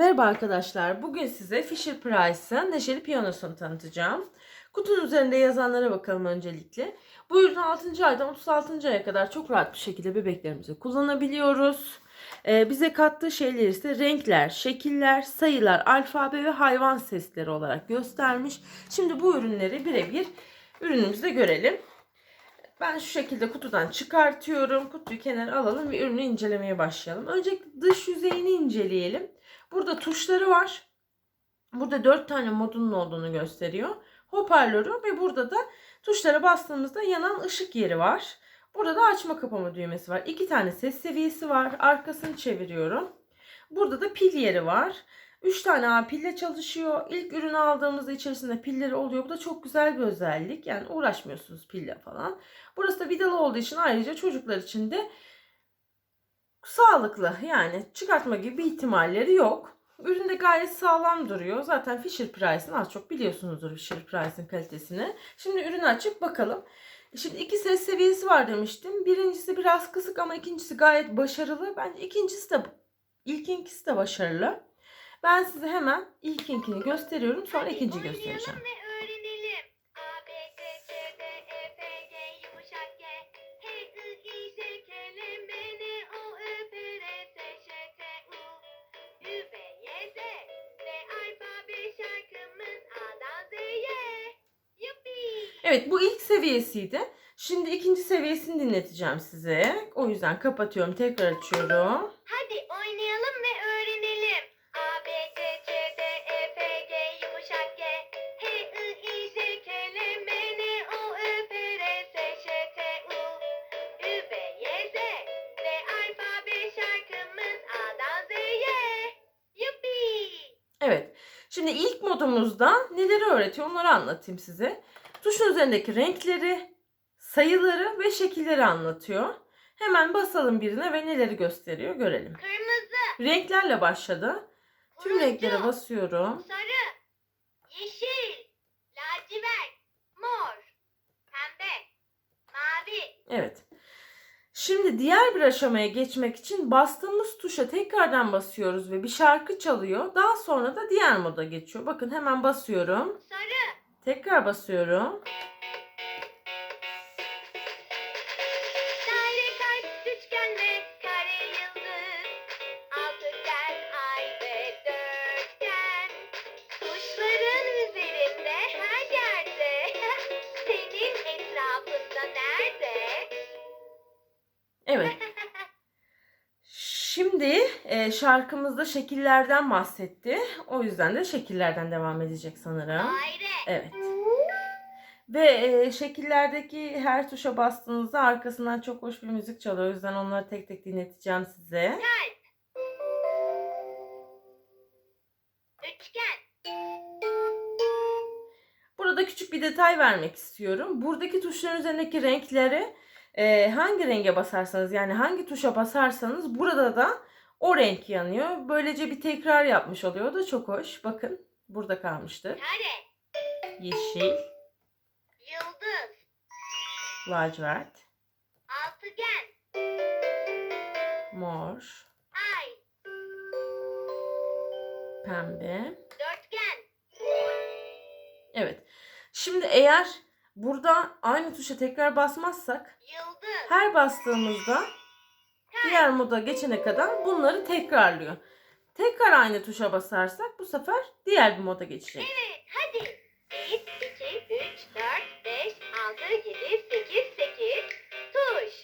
Merhaba arkadaşlar. Bugün size Fisher Price'ın Neşeli Piyanosu'nu tanıtacağım. Kutunun üzerinde yazanlara bakalım öncelikle. Bu ürünü 6. aydan 36. aya kadar çok rahat bir şekilde bebeklerimize kullanabiliyoruz. Ee, bize kattığı şeyler ise renkler, şekiller, sayılar, alfabe ve hayvan sesleri olarak göstermiş. Şimdi bu ürünleri birebir ürünümüzde görelim. Ben şu şekilde kutudan çıkartıyorum. Kutuyu kenara alalım ve ürünü incelemeye başlayalım. Öncelikle dış yüzeyini inceleyelim. Burada tuşları var. Burada 4 tane modunun olduğunu gösteriyor. Hoparlörü ve burada da tuşlara bastığımızda yanan ışık yeri var. Burada da açma kapama düğmesi var. 2 tane ses seviyesi var. Arkasını çeviriyorum. Burada da pil yeri var. 3 tane A pille çalışıyor. İlk ürünü aldığımızda içerisinde pilleri oluyor. Bu da çok güzel bir özellik. Yani uğraşmıyorsunuz pille falan. Burası da vidalı olduğu için ayrıca çocuklar için de sağlıklı. Yani çıkartma gibi bir ihtimalleri yok. Ürün de gayet sağlam duruyor. Zaten Fisher Price'ın az çok biliyorsunuzdur Fisher Price'ın kalitesini. Şimdi ürünü açıp bakalım. Şimdi iki ses seviyesi var demiştim. Birincisi biraz kısık ama ikincisi gayet başarılı. Bence ikincisi de ilkinkisi de başarılı. Ben size hemen ilkinkini gösteriyorum. Sonra ikinci göstereceğim. Evet bu ilk seviyesiydi. Şimdi ikinci seviyesini dinleteceğim size. O yüzden kapatıyorum. Tekrar açıyorum. Hadi oynayalım ve öğrenelim. A, B, C, C, D, E, F, G, yumuşak G, H, I, I, J, K, L, M, N, O, Ö, P, R, S, Ş, T, U, Ü, V, Y, Z ve alfabe şarkımız A'dan Z'ye. Yuppi. Evet. Şimdi ilk modumuzda neleri öğretiyor onları anlatayım size. Tuşun üzerindeki renkleri, sayıları ve şekilleri anlatıyor. Hemen basalım birine ve neleri gösteriyor görelim. Kırmızı, Renklerle başladı. Tüm turuncu, renklere basıyorum. sarı, yeşil, lacivert, mor, pembe, mavi, Evet. Şimdi diğer bir aşamaya geçmek için bastığımız tuşa tekrardan basıyoruz ve bir şarkı çalıyor. Daha sonra da diğer moda geçiyor. Bakın hemen basıyorum. sarı, Tekrar basıyorum. E, şarkımızda şekillerden bahsetti. O yüzden de şekillerden devam edecek sanırım. Evet. Ve e, şekillerdeki her tuşa bastığınızda arkasından çok hoş bir müzik çalıyor. O yüzden onları tek tek dinleteceğim size. Burada küçük bir detay vermek istiyorum. Buradaki tuşların üzerindeki renkleri e, hangi renge basarsanız yani hangi tuşa basarsanız burada da o renk yanıyor. Böylece bir tekrar yapmış oluyor. Da çok hoş. Bakın burada kalmıştır. Kare. Yeşil, Yıldız. lacivert, Altıgen. mor, Ay. pembe. Dörtgen. Evet. Şimdi eğer burada aynı tuşa tekrar basmazsak Yıldız. her bastığımızda diğer moda geçene kadar bunları tekrarlıyor. Tekrar aynı tuşa basarsak bu sefer diğer bir moda geçecek. Evet, hadi. 1, 2, 3, 4, 5, 6, 7, 8, 8. Tuş.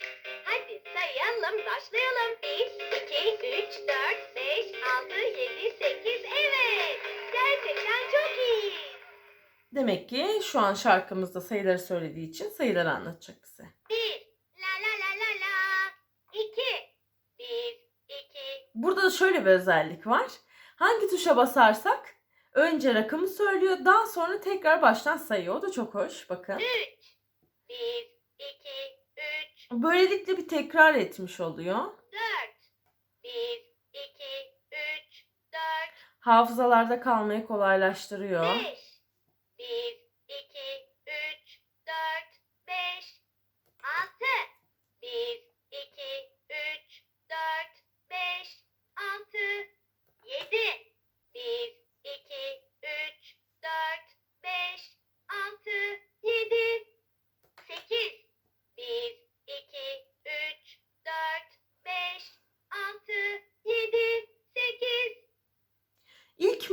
Hadi sayalım, başlayalım. 1, 2, 3, 4, 5, 6, 7, 8. Evet. Gerçekten çok iyi. Demek ki şu an şarkımızda sayıları söylediği için sayıları anlatacak bize. 1, Burada da şöyle bir özellik var. Hangi tuşa basarsak önce rakamı söylüyor, daha sonra tekrar baştan sayıyor. O da çok hoş. Bakın. 3, 1, 2, 3, Böylelikle bir tekrar etmiş oluyor. 4, 1, 2, 3, 4, Hafızalarda kalmayı kolaylaştırıyor. 5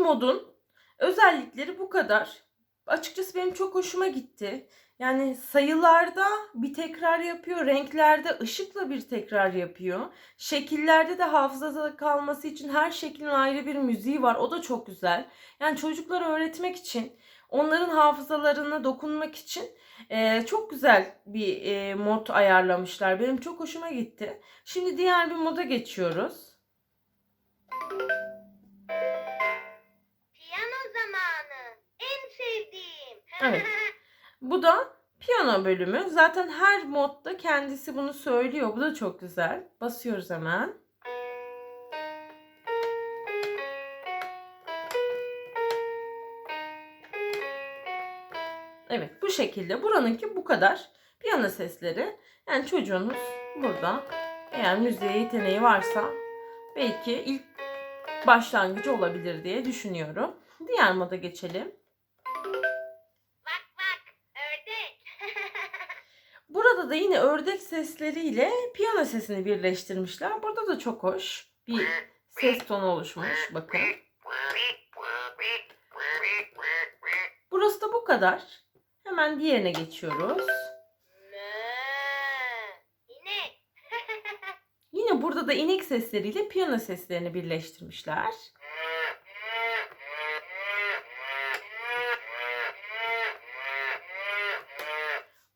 modun özellikleri bu kadar. Açıkçası benim çok hoşuma gitti. Yani sayılarda bir tekrar yapıyor, renklerde ışıkla bir tekrar yapıyor. Şekillerde de hafızada kalması için her şeklin ayrı bir müziği var. O da çok güzel. Yani çocuklara öğretmek için, onların hafızalarına dokunmak için eee, çok güzel bir eee, mod ayarlamışlar. Benim çok hoşuma gitti. Şimdi diğer bir moda geçiyoruz. Piyano Evet. Bu da piyano bölümü. Zaten her modda kendisi bunu söylüyor. Bu da çok güzel. Basıyoruz hemen. Evet bu şekilde. Buranınki bu kadar. Piyano sesleri. Yani çocuğunuz burada eğer müziğe yeteneği varsa belki ilk başlangıcı olabilir diye düşünüyorum. Diğer moda geçelim. Burada da yine ördek sesleriyle piyano sesini birleştirmişler. Burada da çok hoş bir ses tonu oluşmuş. Bakın. Burası da bu kadar. Hemen diğerine geçiyoruz. Yine burada da inek sesleriyle piyano seslerini birleştirmişler.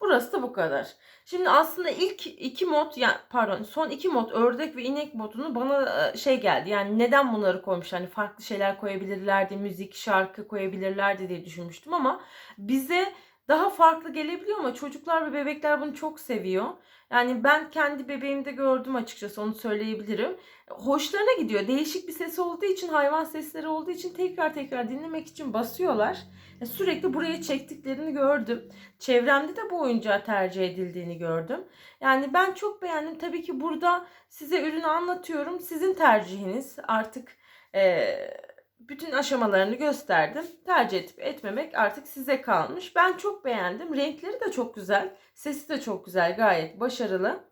Burası da bu kadar. Şimdi aslında ilk iki mod ya pardon son iki mod ördek ve inek modunu bana e, şey geldi. Yani neden bunları koymuş? Hani farklı şeyler koyabilirlerdi, müzik, şarkı koyabilirlerdi diye düşünmüştüm ama bize daha farklı gelebiliyor ama çocuklar ve bebekler bunu çok seviyor. Yani ben kendi bebeğimde gördüm açıkçası onu söyleyebilirim. Hoşlarına gidiyor. Değişik bir ses olduğu için, hayvan sesleri olduğu için tekrar tekrar dinlemek için basıyorlar. Sürekli buraya çektiklerini gördüm. Çevremde de bu oyuncağı tercih edildiğini gördüm. Yani ben çok beğendim. Tabii ki burada size ürünü anlatıyorum. Sizin tercihiniz artık eee, bütün aşamalarını gösterdim. Tercih edip etmemek artık size kalmış. Ben çok beğendim. Renkleri de çok güzel. Sesi de çok güzel. Gayet başarılı.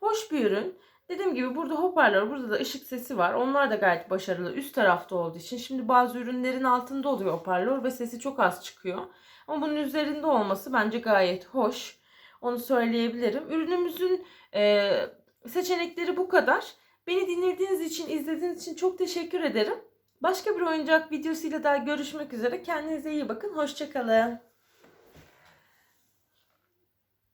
Hoş bir ürün. Dediğim gibi burada hoparlör, burada da ışık sesi var. Onlar da gayet başarılı. Üst tarafta olduğu için. Şimdi bazı ürünlerin altında oluyor hoparlör ve sesi çok az çıkıyor. Ama bunun üzerinde olması bence gayet hoş. Onu söyleyebilirim. Ürünümüzün e, seçenekleri bu kadar. Beni dinlediğiniz için, izlediğiniz için çok teşekkür ederim. Başka bir oyuncak videosuyla daha görüşmek üzere. Kendinize iyi bakın. Hoşçakalın.